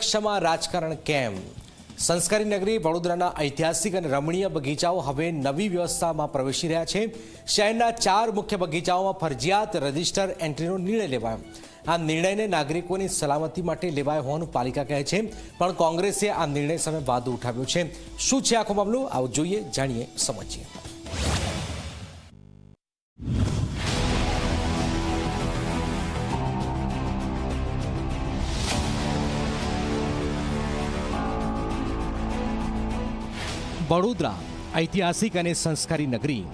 સુરક્ષામાં રાજકારણ કેમ? સંસ્કારી નગરી વડોદરાના ઐતિહાસિક અને રમણીય બગીચાઓ હવે નવી વ્યવસ્થામાં પ્રવેશી રહ્યા છે. શહેરના ચાર મુખ્ય બગીચાઓમાં ફરજિયાત રજિસ્ટર એન્ટ્રીનો નિર્ણય લેવાયો. આ નિર્ણયને નાગરિકોની સલામતી માટે લેવાયો હોવાનું પાલિકા કહે છે, પણ કોંગ્રેસે આ નિર્ણય સામે વાદ ઉઠાવ્યો છે. શું છે આખો મામલો? આવો જોઈએ, જાણીએ, સમજીએ. વડોદરા ઐતિહાસિક અને સંસ્કારી નગરી.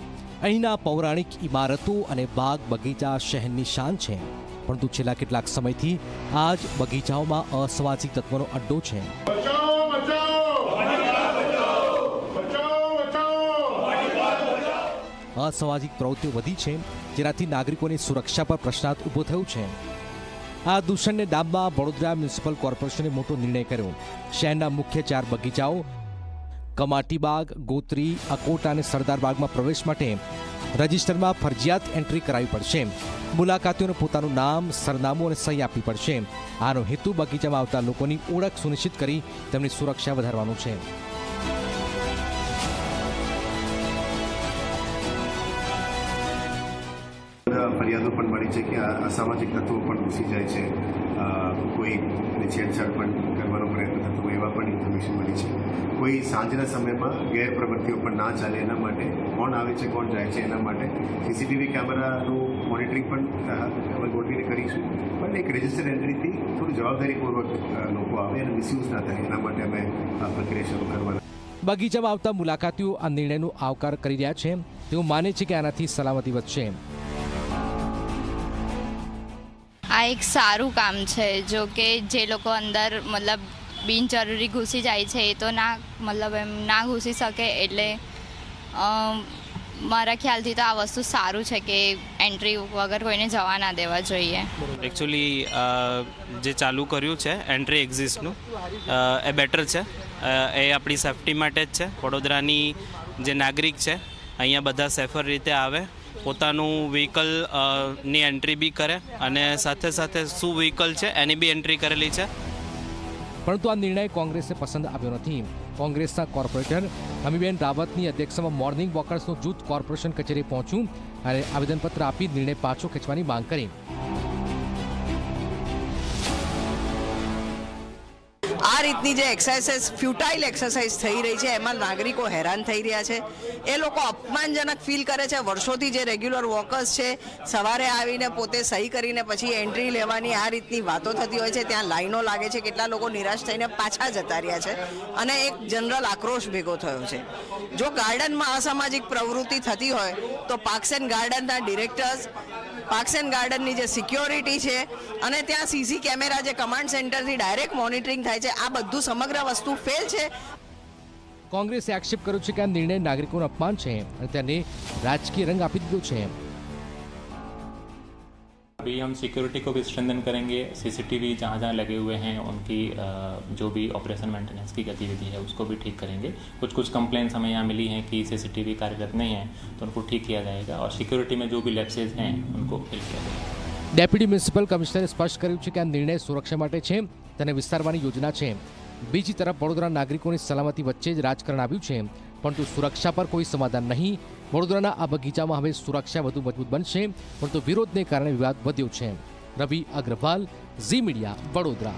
અહીંના પૌરાણિક ઇમારતો અને બાગ બગીચા શહેરની શાન છે. પરંતુ છેલ્લા કેટલાક સમયથી આ જ બગીચાઓમાં અસામાજિક તત્વોનો અડ્ડો છે. અસામાજિક પ્રવૃત્તિઓ વધી છે જેનાથી નાગરિકોની સુરક્ષા પર પ્રશ્નાર્થ ઊભો થયો છે. આ દૂષણને ડામવા વડોદરા મ્યુનિસિપલ કોર્પોરેશને મોટો નિર્ણય કર્યો. શહેરના મુખ્ય ચાર બગીચાઓ કમાટીબાગ ગોત્રી, અકોટા અને સરદાર બાગમાં પ્રવેશ માટે રજિસ્ટરમાં ફરજિયાત એન્ટ્રી કરાવવી પડશે. મુલાકાતીઓને પોતાનું નામ, સરનામું અને સહી આપવી પડશે. આનો હેતુ બગીચામાં આવતા લોકોની ઓળખ સુનિશ્ચિત કરી તેમની સુરક્ષા વધારવાનું છે. ફરિયાદો પણ મળી છે કે અસામાજિક તત્વો પણ ઘૂસી જાય છે. કોઈ છેડછાડ પણ કરવાનો પ્રયત્ન થતો એવા પણ ઇન્ફોર્મેશન મળી છે. કોઈ સાંજના સમયમાં ગેરપ્રવૃત્તિઓ પણ ના ચાલે એના માટે કોણ આવે છે કોણ જાય છે એના માટે સીસીટીવી કેમેરાનું મોનિટરિંગ પણ અમે ગોઠવીને કરીશું. પણ એક રજિસ્ટર એન્ટ્રીથી થોડું જવાબદારીપૂર્વક લોકો આવે અને મિસયુઝ ના થાય એના માટે અમે આ પ્રક્રિયા શરૂ કરવાના. બગીચામાં આવતા મુલાકાતીઓ આ નિર્ણયનો આવકાર કરી રહ્યા છે. તેઓ માને છે કે આનાથી સલામતી વધશે. આ એક સારું કામ છે જો કે જે લોકો અંદર મતલબ બિનજરૂરી ઘૂસી જાય છે, એ તો ના, મતલબ એમ ના ઘૂસી શકે એટલે મારા ખ્યાલથી તો આ વસ્તુ સારું છે કે એન્ટ્રી વગર કોઈને જવા ના દેવા જોઈએ. એકચ્યુઅલી જે ચાલુ કર્યું છે એન્ટ્રી એક્ઝિસ્ટનું એ બેટર છે. એ આપણી સેફટી માટે જ છે. વડોદરાની જે નાગરિક છે, અહીંયા બધા સેફર રીતે આવે, પોતાનું વ્હીકલની એન્ટ્રી બી કરે, અને સાથે સાથે શું વ્હીકલ છે, એની બી એન્ટ્રી કરેલી છે. પરંતુ આ નિર્ણય કોંગ્રેસને પસંદ આવ્યો નથી. કોંગ્રેસના કોર્પોરેટર અમીબેન રાવતની અધ્યક્ષતામાં મોર્નિંગ વોકર્સનું જૂથ કોર્પોરેશન કચેરી પહોંચ્યું. અને આવેદનપત્ર આપી નિર્ણય પાછો ખેંચવાની માંગ કરી. આ રીતની જે એક્સરસાઇઝ ફ્યુટાઇલ એક્સરસાઇઝ થઈ રહી છે, એમાં નાગરિકો હેરાન થઈ રહ્યા છે. એ લોકો અપમાનજનક ફીલ કરે છે. વર્ષોથી જે રેગ્યુલર વોકર્સ છે, સવારે આવીને પોતે સહી કરીને પછી એન્ટ્રી લેવાની આ રીતની વાતો થતી હોય છે. ત્યાં લાઈનો લાગે છે, કેટલા લોકો નિરાશ થઈને પાછા જતા રહ્યા છે અને એક જનરલ આક્રોશ ભેગો થયો છે. જો ગાર્ડનમાં અસામાજિક પ્રવૃત્તિ થતી હોય, તો પાક્સેન ગાર્ડનના ડિરેક્ટર્સ પાર્ક્સ એન્ડ ગાર્ડનની જે સિક્યોરિટી છે અને ત્યાં સીસી કેમેરા જે કમાન્ડ સેન્ટરથી ડાયરેક્ટ મોનિટરિંગ થાય છે, આ બધું સમગ્ર વસ્તુ ફેલ છે. કોંગ્રેસે આક્ષેપ કર્યો છે કે આ નિર્ણય નાગરિકોનું અપમાન છે અને તેને રાજકીય રંગ આપી દીધો છે. अभी हम सिक्योरिटी को भी स्ट्रेंथन करेंगे सीसीटीवी जहाँ जहाँ लगे हुए हैं उनकी अ, जो भी ऑपरेशन मेंटेनेंस की गतिविधि है उसको भी ठीक करेंगे कुछ कुछ कंप्लेंट्स हमें यहाँ मिली हैं कि सीसीटीवी कार्यरत नहीं है तो उनको ठीक किया जाएगा और सिक्योरिटी में जो भी लेप्सेज हैं उनको फिल किया जाएगा ડેપ્યુટી મ્યુનિસિપલ કમિશનરે સ્પષ્ટ કર્યું છે કે આ નિર્ણય સુરક્ષા માટે છે તેને વિસ્તારવાની યોજના છે બીજી તરફ વડોદરા નાગરિકોની સલામતી વચ્ચે જ રાજકારણ આવ્યું છે પરંતુ સુરક્ષા પર કોઈ સમાધાન નહીં. વડોદરાના આ બગીચામાં હવે સુરક્ષા વધુ મજબૂત બનશે, પરંતુ વિરોધને કારણે વિવાદ વધ્યો છે. Ravi Agarwal, Zee Media, Vadodara.